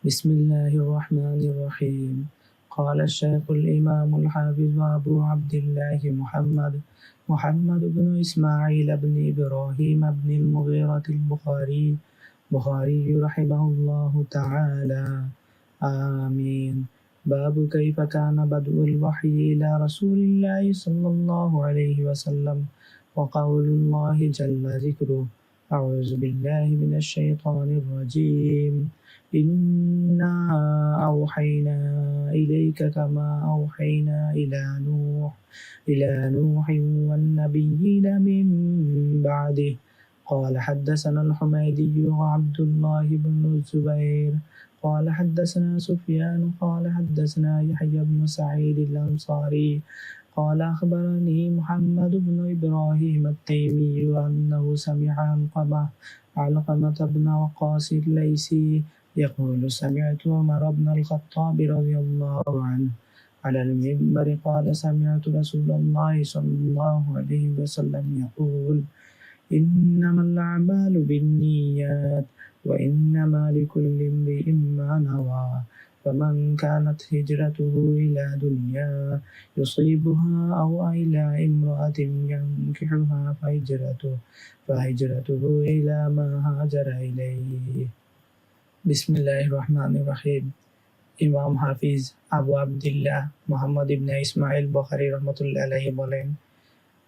بسم الله الرحمن الرحيم. قال الشيخ الإمام الحافظ أبو عبد الله محمد محمد بن إسماعيل بن إبراهيم بن المغيرة البخاري بخاري رحمه الله تعالى. آمين. باب كيف كان بدء الوحي إلى رسول الله صلى الله عليه وسلم وقول الله جل ذكره. أعوذ بالله من الشيطان الرجيم. إنا أوحينا إليك كما أوحينا إلى نوح. إلى نوح والنبيين من بعده. قال حدثنا الحميدي وعبد الله بن الزبير. قال حدثنا سفيان قال حدثنا يحيى بن سعيد الأنصاري. قال أخبرني محمد بن إبراهيم التيمي أنه سمع علقمة علقمة بن وقاص الليثي يقول سمعت عمر بن الخطاب رضي الله عنه على المنبر قال سمعت رسول الله صلى الله عليه وسلم يقول إنما الأعمال بالنيات وإنما لكل امرئ ما نوى فمن كانت هجرته إلى دنيا يصيبها أو إلى امرأة ينكحها فهجرته فهجرته إلى ما هاجر إليه بسم الله الرحمن الرحيم ইমাম হাফিজ আবু আবদুল্লাহ মোহাম্মদ ইবনে ইসমাইল বখারি রহমতুল্লাহ আলহি বলেন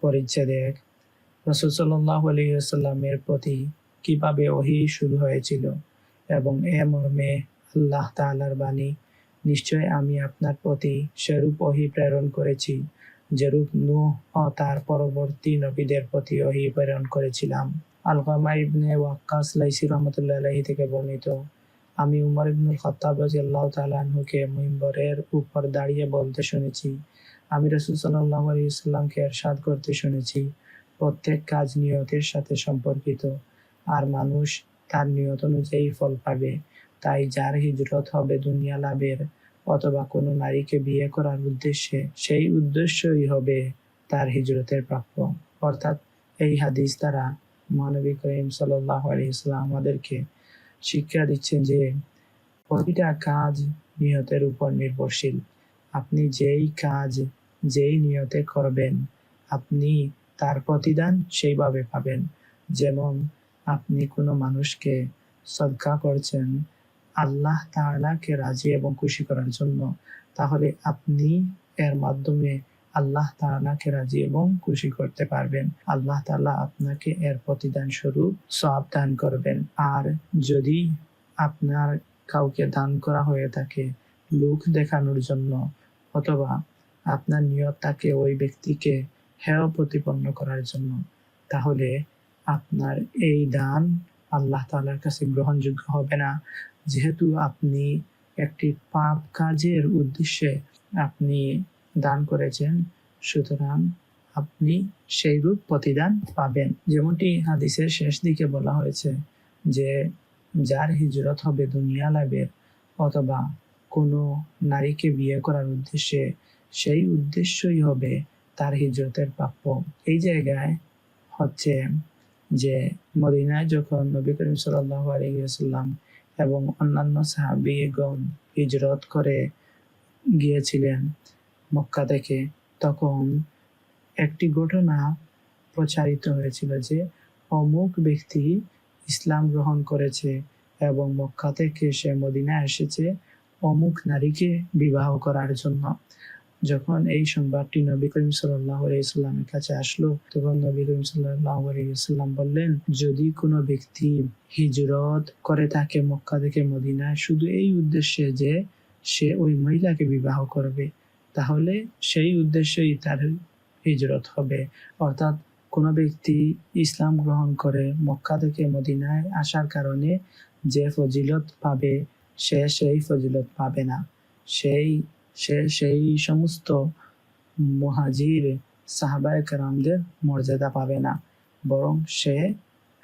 পরিচ্ছেদ এক রসুল সাল্লাহ আলহিসাল্লামের প্রতি কিভাবে ওহি শুরু হয়েছিল এবং এ মর্মে আল্লাহ তাআলার বাণী। নিশ্চয় আমি আপনার প্রতি সেরূপ অহি প্রেরণ করেছি, যেরূপ নূহ ও তার পরবর্তী নবীদের প্রতি অহি প্রেরণ করেছিলাম। আলকামা ইবনে ওয়াক্কাস লাইসি রহমতুল্লাহ আলহি থেকে বর্ণিত, আমি উমর ইবনুল খত্তাব রাজিয়াল্লাহু আনহুকে মিম্বরের উপর দাঁড়িয়ে বলতে শুনেছি। আমি রাসূল সাল্লাল্লাহু আলাইহি সাল্লামকে ইরশাদ করতে শুনেছি। প্রত্যেক কাজ নিয়তের সাথে সম্পর্কিত, আর মানুষ তার নিয়ত অনুযায়ী ফল পাবে। তাই যার হিজরত হবে দুনিয়া লাভের অথবা কোনো নারীকে বিয়ে করার উদ্দেশ্যে সেই উদ্দেশ্যই হবে তার হিজরতের প্রাপ্য। অর্থাৎ এই হাদিস দ্বারা মহানবী করিম সাল্লাহ আলাইসাল্লাম আমাদেরকে শিক্ষা দিচ্ছেন যে প্রতিটা কাজ নিয়তের উপর নির্ভরশীল। আপনি যেই কাজ যেই নিয়তে করবেন, আপনি তার প্রতিদান সেইভাবে পাবেন। যেমন আপনি কোনো মানুষকে সদকা করছেন আল্লাহ তাআলাকে রাজি এবং খুশি করার জন্য। তাহলে আপনি এর মাধ্যমে আল্লাহ তাআলাকে রাজি এবং খুশি করতে পারবেন। আল্লাহ তাআলা আপনাকে এর প্রতিদান স্বরূপ সব দান করবেন। আর যদি আপনার কাউকে দান করা হয়ে থাকে লোক দেখানোর জন্য অথবা আপনার নিয়ত তাকে ওই ব্যক্তিকে হেয় প্রতিপন্ন করার জন্য, তাহলে আপনার এই দান আল্লাহ তালার কাছে গ্রহণযোগ্য হবে না। যেহেতু আপনি একটি পাপ কাজের উদ্দেশ্যে আপনি দান করেছেন, সুতরাং আপনি সেই রূপ প্রতিদান পাবেন। যেমনটি হাদিসের শেষ দিকে বলা হয়েছে যে, যার হিজরত হবে দুনিয়া লাভের অথবা কোনো নারীকে বিয়ে করার উদ্দেশ্যে, সেই উদ্দেশ্যই হবে তার হিজরতের প্রাপ্য। এই জায়গায় হচ্ছে যে মদিনায় যখন নবী করিম সাল্লাহ আলহিহাল্লাম এবং অন্যান্য সাহাবিগণ হিজরত করে গিয়েছিলেন মক্কা থেকে, তখন একটি ঘটনা প্রচারিত হয়েছিল যে অমুক ব্যক্তি ইসলাম গ্রহণ করেছে এবং মক্কা থেকে সে মদিনা এসেছে অমুক নারীকে বিবাহ করার জন্য। যখন এই সংবাদটি নবী করিম সাল্লামের কাছে আসলো, তখন নবী করিম সাল্লাম বললেন, যদি কোনো ব্যক্তি হিজরত করে থাকে মক্কা থেকে মদিনায়, শুধু এই উদ্দেশ্যে যে সে ওই মহিলাকে বিবাহ করবে, তাহলে সেই উদ্দেশ্যেই তার হিজরত হবে। অর্থাৎ কোনো ব্যক্তি ইসলাম গ্রহণ করে মক্কা থেকে মদিনায় আসার কারণে যে ফজিলত পাবে, সে সেই ফজিলত পাবে না। সেই সে সেই সমস্ত মহাজির সাহাবায় কারামদের মর্যাদা পাবে না। বরং সে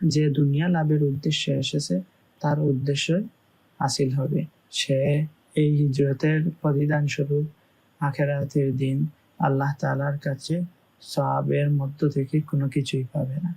যে দুনিয়া লাভের উদ্দেশ্যে এসেছে, তার উদ্দেশ্য হাসিল হবে। সে এই হিজরতের প্রতিদান স্বরূপ আখেরাতের দিন আল্লাহ তালার কাছে সবের মধ্য থেকে কোনো কিছুই পাবে না।